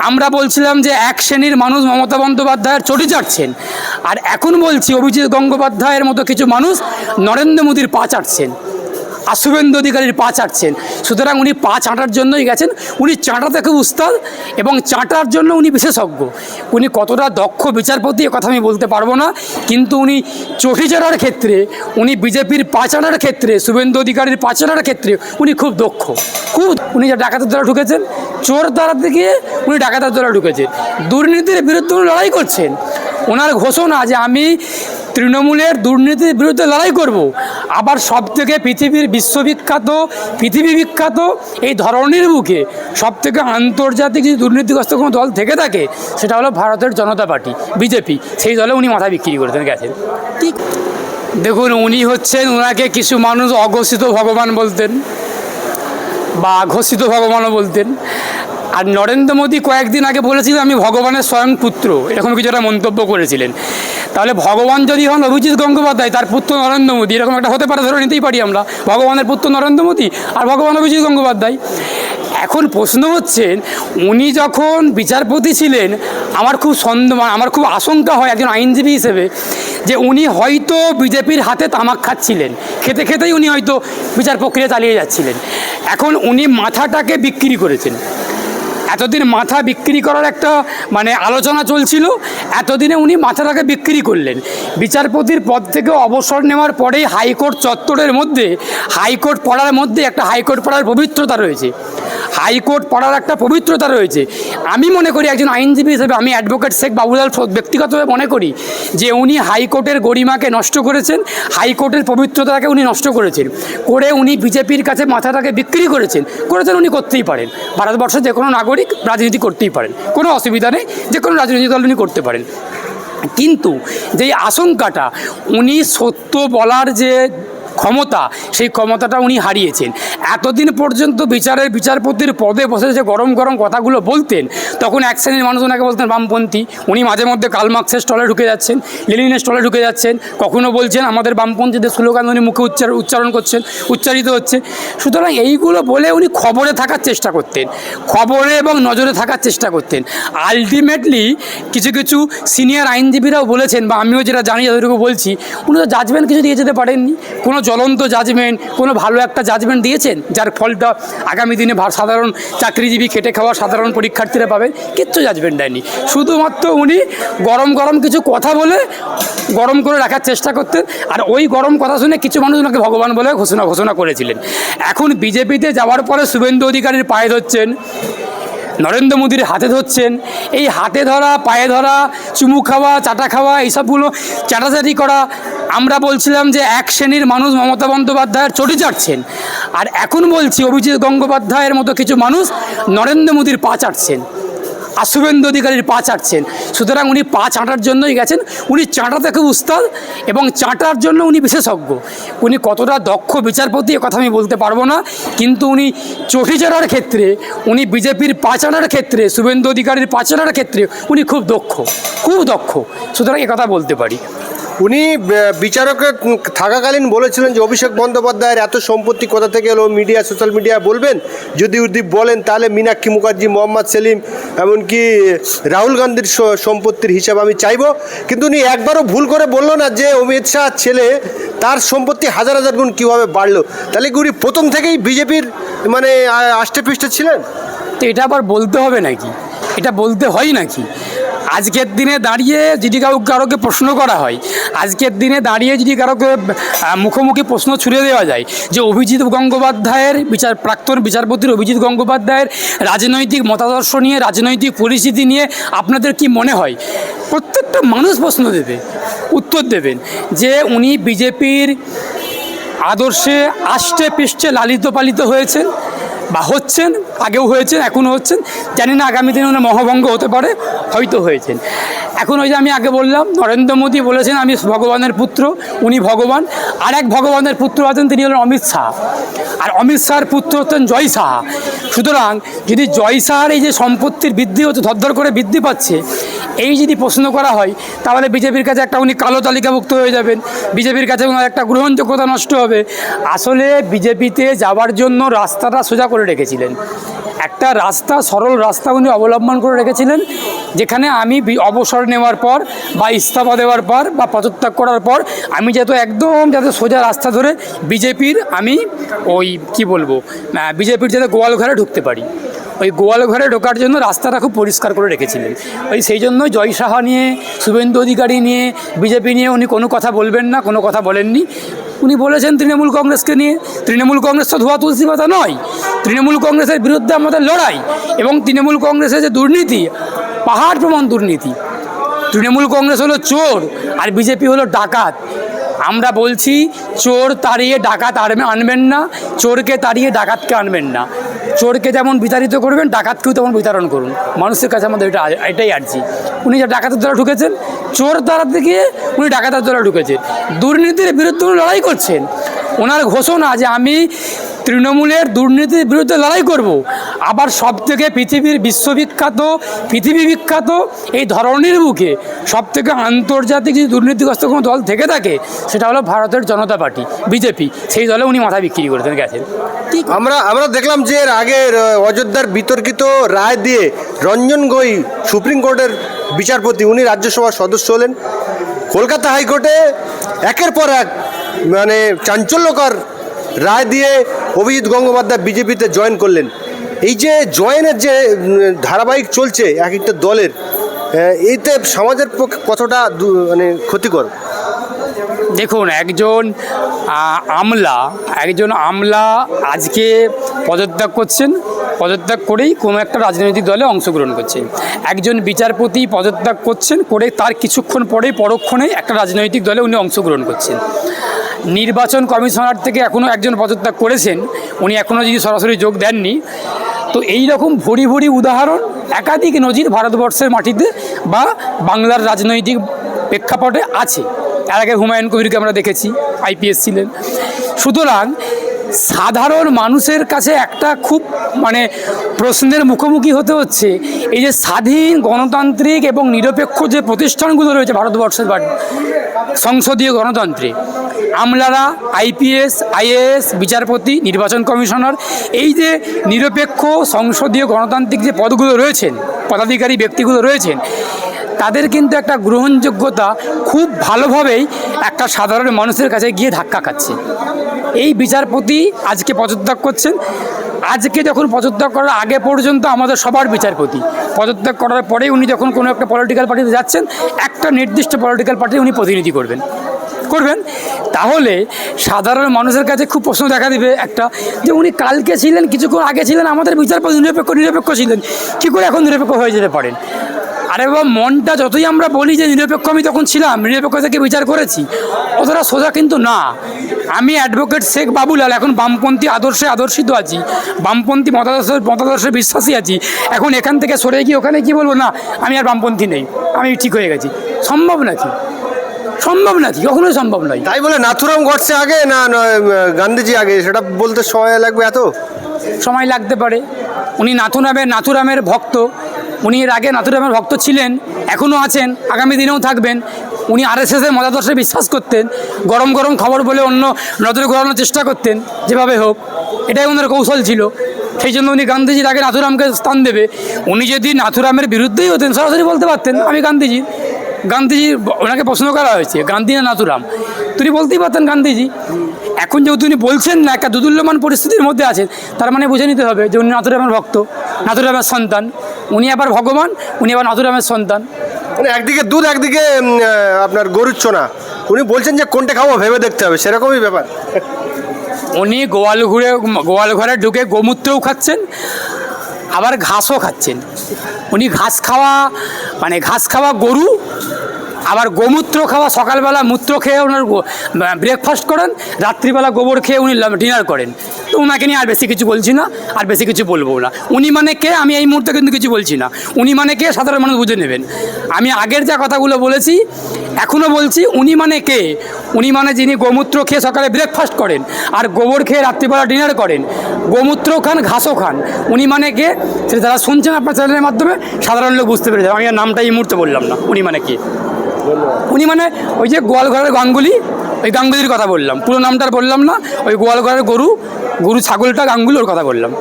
আমরা বলছিলাম যে এক শ্রেণির মানুষ মমতা বন্দ্যোপাধ্যায়ের চটি চাটছেন আর এখন বলছি অভিজিৎ গঙ্গোপাধ্যায়ের মতো কিছু মানুষ নরেন্দ্র মোদীর পা চাটছেন আর শুভেন্দু অধিকারীর পা চাটছেন। সুতরাং উনি পা চাটার জন্যই গেছেন। উনি চাটাতে খুব উস্তাদ এবং চাটার জন্য উনি বিশেষজ্ঞ। উনি কতটা দক্ষ বিচারপতি কথা আমি বলতে পারব না। কিন্তু উনি চটি চাটার ক্ষেত্রে, উনি বিজেপির পা চাটার ক্ষেত্রে, শুভেন্দু অধিকারীর পা চাটার ক্ষেত্রে উনি খুব দক্ষ। খুব উনি যে ডাকাতের দ্বারা ঢুকেছেন, চোর দ্বারাতে গিয়ে উনি ডাকাতের দ্বারা ঢুকেছেন। দুর্নীতির বিরুদ্ধে উনি লড়াই করছেন। ওনার ঘোষণা যে আমি তৃণমূলের দুর্নীতির বিরুদ্ধে লড়াই করব। আবার সব থেকে পৃথিবীর বিশ্ববিখ্যাত, পৃথিবী বিখ্যাত এই ধরনের বুকে সব থেকে আন্তর্জাতিক যদি দুর্নীতিগ্রস্ত কোনো দল থেকে থাকে, সেটা হলো ভারতের জনতা পার্টি, বিজেপি। সেই দলে উনি মাথা বিক্রি করতেন, গেছেন। ঠিক দেখুন, উনি হচ্ছেন ওনাকে কিছু মানুষ অঘোষিত ভগবান বলতেন বা ঘোষিত ভগবানও বলতেন। আর নরেন্দ্র মোদী কয়েকদিন আগে বলেছিলেন আমি ভগবানের স্বয়ং পুত্র, এরকম কিছু একটা মন্তব্য করেছিলেন। তাহলে ভগবান যদি হন অভিজিৎ গঙ্গোপাধ্যায়, তার পুত্র নরেন্দ্র মোদী, এরকম একটা হতে পারে, ধরে নিতেই পারি আমরা, ভগবানের পুত্র নরেন্দ্র মোদী আর ভগবান অভিজিৎ গঙ্গোপাধ্যায়। এখন প্রশ্ন হচ্ছেন উনি যখন বিচারপতি ছিলেন, আমার খুব সন্দেহ, আমার খুব আশঙ্কা হয় একজন আইনজীবী হিসেবে, যে উনি হয়তো বিজেপির হাতে তামাক খাচ্ছিলেন। খেতে খেতেই উনি হয়তো বিচার প্রক্রিয়া চালিয়ে যাচ্ছিলেন। এখন উনি মাথাটাকে বিক্রি করেছেন। এতদিন মাথা বিক্রি করার একটা মানে আলোচনা চলছিল, এতদিনে উনি মাথাটাকে বিক্রি করলেন। বিচারপতির পদ থেকে অবসর নেওয়ার পরেই হাইকোর্ট চত্বরের মধ্যে, হাইকোর্ট পড়ার মধ্যে একটা হাইকোর্ট পড়ার পবিত্রতা রয়েছে। হাইকোর্ট পড়ার একটা পবিত্রতা রয়েছে। আমি মনে করি একজন আইনজীবী হিসেবে, আমি অ্যাডভোকেট শেখ বাবুলাল ব্যক্তিগতভাবে মনে করি যে উনি হাইকোর্টের গরিমাকে নষ্ট করেছেন, হাইকোর্টের পবিত্রতাকে উনি নষ্ট করেছেন। করে উনি বিজেপির কাছে মাথাটাকে বিক্রি করেছেন। করেছেন উনি করতেই পারেন। ভারতবর্ষের যে কোনো নাগরিক রাজনীতি করতেই পারেন। কোনো অসুবিধা নেই, যে কোনো রাজনৈতিক দল উনি করতে পারেন। কিন্তু যেই আশঙ্কাটা, উনি সত্য বলার যে ক্ষমতা, সেই ক্ষমতাটা উনি হারিয়েছেন। এতদিন পর্যন্ত বিচারের বিচারপতির পদে বসে যে গরম গরম কথাগুলো বলতেন, তখন এক শ্রেণির মানুষ ওনাকে বলতেন, বামপন্থী। উনি মাঝে মধ্যে কালমার্ক্সের স্টলে ঢুকে যাচ্ছেন, লেনিনের স্টলে ঢুকে যাচ্ছেন, কখনো বলছেন, আমাদের বামপন্থীদের স্লোগান উনি মুখে উচ্চার, উচ্চারণ করছেন, উচ্চারিত হচ্ছে। সুতরাং এইগুলো বলে উনি খবরে থাকার চেষ্টা করতেন, খবরে এবং নজরে থাকার চেষ্টা করতেন। আলটিমেটলি কিছু কিছু সিনিয়র আইনজীবীরাও বলেছেন, বা আমিও যেটা জানি যাদেরকে বলছি, উনি তো জাজমেন্ট কিছু দিয়ে যেতে পারেননি। কোনো জ্বলন্ত জাজমেন্ট কোনো ভালো একটা জাজমেন্ট দিয়েছেন? যার ফলটা আগামী দিনে সাধারণ চাকরিজীবী খেটে খাওয়া সাধারণ পরীক্ষার্থীরা পাবেন, কিচ্ছু জাজমেন্ট দেয়নি। শুধুমাত্র উনি গরম গরম কিছু কথা বলে গরম করে রাখার চেষ্টা করতেন, আর ওই গরম কথা শুনে কিছু মানুষ ওনাকে ভগবান বলে ঘোষণা ঘোষণা করেছিলেন। এখন বিজেপিতে যাওয়ার পরে শুভেন্দু অধিকারীর পায়ে ধরছেন, নরেন্দ্র মোদীর হাতে ধরছেন, এই হাতে ধরা, পায়ে ধরা, চুমু খাওয়া, চাটা খাওয়া, এইসবগুলো চাটাচাটি করা আমরা বলছিলাম যে এক শ্রেণির মানুষ মমতা বন্দ্যোপাধ্যায়ের চটি চাটছেন আর এখন বলছি অভিজিৎ গঙ্গোপাধ্যায়ের মতো কিছু মানুষ নরেন্দ্র মোদীর পা চাটছেন। আর শুভেন্দু অধিকারীর পা চাটছেন। সুতরাং উনি পা চাঁটার জন্যই গেছেন। উনি চাটাতে খুব উস্তাদ এবং চাঁটার জন্য উনি বিশেষজ্ঞ। উনি কতটা দক্ষ বিচারপতি কথা আমি বলতে পারব না। কিন্তু উনি চটি চাটার ক্ষেত্রে, উনি বিজেপির পা চাটার ক্ষেত্রে, শুভেন্দু অধিকারীর পা চাটার ক্ষেত্রে উনি খুব দক্ষ। খুব দক্ষ। সুতরাং কথা বলতে পারি। উনি আহ, বিচারকে থাকাকালীন বলেছিলেন যে অভিষেক বন্দ্যোপাধ্যায়ের এত সম্পত্তি কোথা থেকে এলো মিডিয়া সোশ্যাল মিডিয়া বলবেন? যদি উদি বলেন তাহলে মীনাক্ষী মুখার্জি মোহাম্মদ সেলিম এমনকি রাহুল গান্ধীর সম্পত্তির হিসাব আমি চাইব। কিন্তু উনি একবারও ভুল করে বলল না যে অমিত শাহ ছেলে তার সম্পত্তি হাজার হাজার গুণ কীভাবে বাড়লো? তাহলে কি উনি প্রথম থেকেই বিজেপির মানে আষ্টে পৃষ্ঠে ছিলেন? তো এটা আবার বলতে হবে নাকি? এটা বলতে হয় নাকি? আজকের দিনে দাঁড়িয়ে যদি কারও কারোকে প্রশ্ন করা হয়, আজকের দিনে দাঁড়িয়ে যদি কারোকে মুখোমুখি প্রশ্ন ছুড়ে দেওয়া যায় যে অভিজিৎ গঙ্গোপাধ্যায়ের বিচার, প্রাক্তন বিচারপতির অভিজিৎ গঙ্গোপাধ্যায়ের রাজনৈতিক মতাদর্শ নিয়ে, রাজনৈতিক পরিস্থিতি নিয়ে আপনাদের কি মনে হয়? প্রত্যেকটা মানুষ প্রশ্ন দেবে, উত্তর দেবেন যে উনি বিজেপির আদর্শে আষ্টে পৃষ্ঠে লালিত পালিত হয়েছেন। বা হচ্ছেন, আগেও হয়েছেন, এখনও হচ্ছেন, জানি না আগামী দিনে ওনার মহাভঙ্গ হতে পারে, হয়তো হয়েছেন। এখন ওই যে আমি আগে বললাম, নরেন্দ্র মোদী বলেছেন, আমি ভগবানের পুত্র, উনি ভগবান। আর এক ভগবানের পুত্র আছেন, তিনি হলেন অমিত শাহ। আর অমিত শাহর পুত্র হচ্ছেন জয় শাহ। সুতরাং যদি জয় শাহর এই যে সম্পত্তির বৃদ্ধি হচ্ছে, ধরধর করে বৃদ্ধি পাচ্ছে, এই যদি প্রশ্ন করা হয়, তাহলে বিজেপির কাছে একটা উনি কালো তালিকাভুক্ত হয়ে যাবেন। বিজেপির কাছে ওনার একটা গ্রহণযোগ্যতা নষ্ট হবে। আসলে বিজেপিতে যাওয়ার জন্য রাস্তাটা সোজা করে রেখেছিলেন। একটা রাস্তা, সরল রাস্তা উনি অবলম্বন করে রেখেছিলেন, যেখানে আমি অবসর নেওয়ার পর বা ইস্তফা দেওয়ার পর বা পদত্যাগ করার পর আমি যাতে একদম যাতে সোজা রাস্তা ধরে বিজেপির আমি ওই কি বলব বিজেপির যাতে গোয়ালঘরে ঢুকতে পারি। ওই গোয়ালঘরে ঢোকার জন্য রাস্তাটা খুব পরিষ্কার করে রেখেছিলেন। ওই সেই জন্য জয় সাহা নিয়ে, শুভেন্দু অধিকারী নিয়ে, বিজেপি নিয়ে উনি কোনো কথা বলবেন না, কোনো কথা বলেননি। উনি বলেছেন তৃণমূল কংগ্রেসকে নিয়ে। তৃণমূল কংগ্রেস তো ধোয়া তুলসী পাতা নয়। তৃণমূল কংগ্রেসের বিরুদ্ধে আমাদের লড়াই এবং তৃণমূল কংগ্রেসের যে দুর্নীতি, পাহাড় প্রমাণ দুর্নীতি। তৃণমূল কংগ্রেস হলো চোর আর বিজেপি হলো ডাকাত। আমরা বলছি, চোর তাড়িয়ে ডাকাত আনবে আনবেন না, চোরকে তাড়িয়ে ডাকাতকে আনবেন না। চোরকে যেমন বিতাড়িত করবেন, ডাকাতকেও তেমন বিতরণ করুন। মানুষের কাছে আমাদের এটা এটাই আর্জি। উনি যা ডাকাতের দ্বারা ঢুকেছেন, চোর তাড়াতে গিয়ে উনি ডাকাতের দ্বারা ঢুকেছেন দুর্নীতির বিরুদ্ধে উনি লড়াই করছেন। ওনার ঘোষণা যে আমি তৃণমূলের দুর্নীতির বিরুদ্ধে লড়াই করব। আবার সব থেকে পৃথিবীর বিশ্ববিখ্যাত পৃথিবী বিখ্যাত এই ধরনের বুকে সব থেকে আন্তর্জাতিক যদি দুর্নীতিগ্রস্ত কোনো দল থেকে থাকে সেটা হলো ভারতের জনতা পার্টি বিজেপি। সেই দলে উনি মাথা বিক্রি করতেন গেছেন। ঠিক আমরা আমরা দেখলাম যে এর আগের আহ, অযোধ্যার বিতর্কিত রায় দিয়ে রঞ্জন গই সুপ্রিম কোর্টের বিচারপতি উনি রাজ্যসভার সদস্য হলেন। কলকাতা হাইকোর্টে একের পর এক মানে চাঞ্চল্যকর রায় দিয়ে অভিজিৎ গঙ্গোপাধ্যায় বিজেপিতে জয়েন করলেন। এই যে জয়েনের যে ধারাবাহিক চলছে এক একটা দলের এতে সমাজের পক্ষে কতটা মানে ক্ষতিকর? দেখুন, একজন আমলা একজন আমলা আজকে পদত্যাগ করছেন, পদত্যাগ করেই কোনো একটা রাজনৈতিক দলে অংশগ্রহণ করছেন। একজন বিচারপতি পদত্যাগ করছেন, করে তার কিছুক্ষণ পরেই পরক্ষণে একটা রাজনৈতিক দলে উনি অংশগ্রহণ করছেন। নির্বাচন কমিশনার থেকে এখনও একজন পদত্যাগ করেছেন। উনি এখনও যদি সরাসরি যোগ দেননি। তো এই রকম ভরি ভরি উদাহরণ একাধিক নজির ভারতবর্ষের মাটিতে বা বাংলার রাজনৈতিক প্রেক্ষাপটে আছে। এর আগে হুমায়ুন কবিরকে আমরা দেখেছি, আইপিএস ছিলেন। সুতরাং সাধারণ মানুষের কাছে একটা খুব মানে প্রশ্নের মুখোমুখি হতে হচ্ছে, এই যে স্বাধীন, গণতান্ত্রিক এবং নিরপেক্ষ যে প্রতিষ্ঠানগুলো রয়েছে ভারতবর্ষের সংসদীয় গণতন্ত্রে আমলারা, আইপিএস, আইএএস, বিচারপতি, নির্বাচন কমিশনার, এই যে নিরপেক্ষ সংসদীয় গণতান্ত্রিক যে পদগুলো রয়েছেন, পদাধিকারী ব্যক্তিগুলো রয়েছেন, তাদের কিন্তু একটা গ্রহণযোগ্যতা খুব ভালোভাবেই একটা সাধারণ মানুষের কাছে গিয়ে ধাক্কা খাচ্ছে। এই বিচারপতি আজকে পদত্যাগ করছেন আজকে যখন পদত্যাগ করার আগে পর্যন্ত আমাদের সবার বিচারপতি, পদত্যাগ করার পরে উনি যখন কোনো একটা পলিটিক্যাল পার্টিতে যাচ্ছেন, একটা নির্দিষ্ট পলিটিক্যাল পার্টি উনি প্রতিনিধি করবেন। করবেন? তাহলে সাধারণ মানুষের কাছে খুব প্রশ্ন দেখা দেবে একটা, যে উনি কালকে ছিলেন, কিছুক্ষণ আগে ছিলেন, আমাদের বিচারপতি নিরপেক্ষ নিরপেক্ষ ছিলেন। কী করে এখন নিরপেক্ষ হয়ে যেতে পারেন? আরে বাবা মনটা যতই আমরা বলি যে নিরপেক্ষ আমি তখন ছিলাম নিরপেক্ষ থেকে বিচার করেছি অতটা সোজা কিন্তু না। আমি অ্যাডভোকেট শেখ বাবুলাল এখন বামপন্থী আদর্শে আদর্শিত আছি বামপন্থী মতাদর্শের মতাদর্শে বিশ্বাসী আছি। এখন এখান থেকে সরে গিয়ে ওখানে কি বলব? না আমি আর বামপন্থী নেই আমি ঠিক হয়ে গেছি। সম্ভব নাকি? সম্ভব নাকি? কখনোই সম্ভব নয়। তাই বলে নাথুরাম গডসে আগে না গান্ধীজি আগে? সেটা বলতে সময় লাগবে এত? সময় লাগতে পারে। উনি নাথুরামের নাথুরামের ভক্ত। উনি এর আগে নাথুরামের ভক্ত ছিলেন, এখনও আছেন, আগামী দিনেও থাকবেন। উনি আর এস এসের মতাদর্শে বিশ্বাস করতেন, গরম গরম খবর বলে অন্য নজরে ঘোরানোর চেষ্টা করতেন, যেভাবে হোক, এটাই ওনার কৌশল ছিল। সেই জন্য উনি গান্ধীজির আগে নাথুরামকে স্থান দেবে। উনি যদি নাথুরামের বিরুদ্ধেই হতেন, সরাসরি বলতে পারতেন, আমি গান্ধীজি গান্ধীজি ওনাকে প্রশ্ন করা হয়েছে, গান্ধী না নাথুরাম তিনি বলতেই পারতেন গান্ধীজি। এখন যেহেতু উনি বলছেন না, একটা দুদুল্যমান পরিস্থিতির মধ্যে আছেন, তার মানে বুঝে নিতে হবে যে উনি নাথুরামের ভক্ত নাথুরামের সন্তান। উনি আবার ভগবান উনি আবার নাথুরামের সন্তান। মানে একদিকে দুধ একদিকে আপনার গরুর চোনা। উনি বলছেন যে কোনটা খাব ভেবে দেখতে হবে সেরকমই ব্যাপার। উনি গোয়াল ঘুরে গোয়াল ঘরে ঢুকে গোমূত্রও খাচ্ছেন আবার ঘাসও খাচ্ছেন। উনি ঘাস খাওয়া মানে ঘাস খাওয়া গরু আবার গোমূত্র খাওয়া, সকালবেলা মূত্র খেয়ে ওনার ব্রেকফাস্ট করেন, রাত্রিবেলা গোবর খেয়ে উনি ডিনার করেন। তো ওনাকে নিয়ে আর বেশি কিছু বলছি না, আর বেশি কিছু বলব না। উনি মানে কে? আমি এই মুহূর্তে কিন্তু কিছু বলছি না। উনি মানে কে? সাধারণ মানুষ বুঝে নেবেন। আমি আগের যা কথাগুলো বলেছি এখনও বলছি, উনি মানে কে? উনি মানে যিনি গোমূত্র খেয়ে সকালে ব্রেকফাস্ট করেন, আর গোবর খেয়ে রাত্রিবেলা ডিনার করেন। গোমূত্র খান, ঘাসও খান। উনি মানে কে? সেটা যারা শুনছেন আপনার চ্যানেলের মাধ্যমে, সাধারণ লোক বুঝতে পেরেছে আমি আর নামটা এই মুহূর্তে বললাম না। উনি মানে কে? উনি মানে ওই যে গোয়ালঘরের গাঙ্গুলি, ওই গাঙ্গুলির কথা বললাম। পুরো নামটার বললাম না, ওই গোয়ালঘরের গরু গরু, ছাগলটা, গাঙ্গুলি ওর কথা বললাম।